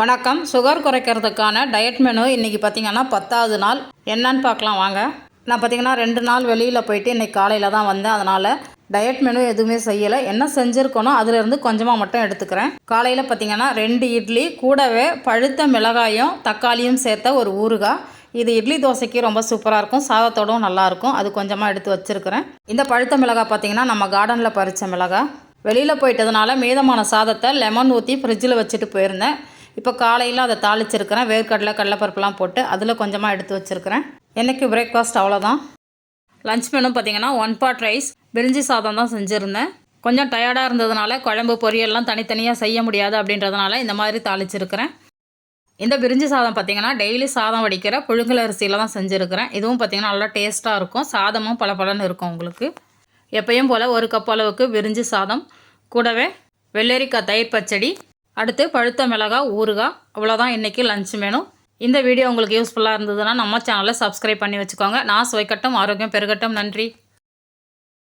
வணக்கம். Sugar குறைக்கிறதுக்கான diet menu இன்றைக்கி பார்த்தீங்கன்னா பத்தாவது நாள். என்னன்னு பார்க்கலாம் வாங்க. நான் பார்த்தீங்கன்னா ரெண்டு நாள் வெளியில் போயிட்டு இன்றைக்கி காலையில் தான் வந்தேன். அதனால் டயட் மெனு எதுவுமே செய்யலை. என்ன செஞ்சுருக்கணும் அதுலேருந்து கொஞ்சமாக மட்டும் எடுத்துக்கிறேன். காலையில் பார்த்திங்கன்னா ரெண்டு இட்லி கூடவே பழுத்த மிளகாயும் தக்காளியும் சேர்த்த ஒரு ஊறுகாய். இது இட்லி தோசைக்கு ரொம்ப சூப்பராக இருக்கும். சாதத்தோடும் நல்லாயிருக்கும் அது கொஞ்சமாக எடுத்து வச்சுருக்கிறேன். இந்த பழுத்த மிளகாய் பார்த்திங்கன்னா நம்ம கார்டனில் பறித்த மிளகாய். வெளியில் போயிட்டதுனால மீதமான சாதத்தை லெமன் ஊற்றி ஃப்ரிட்ஜில் வச்சுட்டு போயிருந்தேன். இப்போ காலையில் அதை தாளிச்சிருக்கிறேன். வேர்க்கடலை கடலைப்பருப்புலாம் போட்டு அதில் கொஞ்சமாக எடுத்து வச்சுருக்கிறேன். இன்றைக்கி பிரேக்ஃபாஸ்ட் அவ்வளோதான். லஞ்ச் மெனு பார்த்தீங்கன்னா ஒன் பாட் ரைஸ் பிரிஞ்சி சாதம் தான் செஞ்சுருந்தேன். கொஞ்சம் டயர்டாக இருந்ததுனால குழம்பு பொரியல்லாம் தனித்தனியாக செய்ய முடியாது அப்படின்றதுனால இந்த மாதிரி தாளிச்சிருக்கிறேன். இந்த பிரிஞ்சி சாதம் பார்த்தீங்கன்னா டெய்லி சாதம் வடிக்கிற புழுங்கல் அரிசியில் தான் செஞ்சுருக்கிறேன். இதுவும் பார்த்தீங்கன்னா நல்லா டேஸ்ட்டாக இருக்கும். சாதமும் பளபளன்னு இருக்கும் உங்களுக்கு. எப்பயும் போல் ஒரு கப் அளவுக்கு விரிஞ்சி சாதம். கூடவே வெள்ளரிக்காய் தயிர் பச்சடி அடுத்து பழுத்த மிளகாய் ஊறுகாய் அவ்வளோதான் இன்றைக்கி லஞ்ச் மெனு இந்த வீடியோ உங்களுக்கு யூஸ்ஃபுல்லாக இருந்ததுன்னா நம்ம சேனலை சப்ஸ்கிரைப் பண்ணி வச்சுக்கோங்க. நான் சுவைக்கட்டும் ஆரோக்கியம் பெருகட்டும். நன்றி.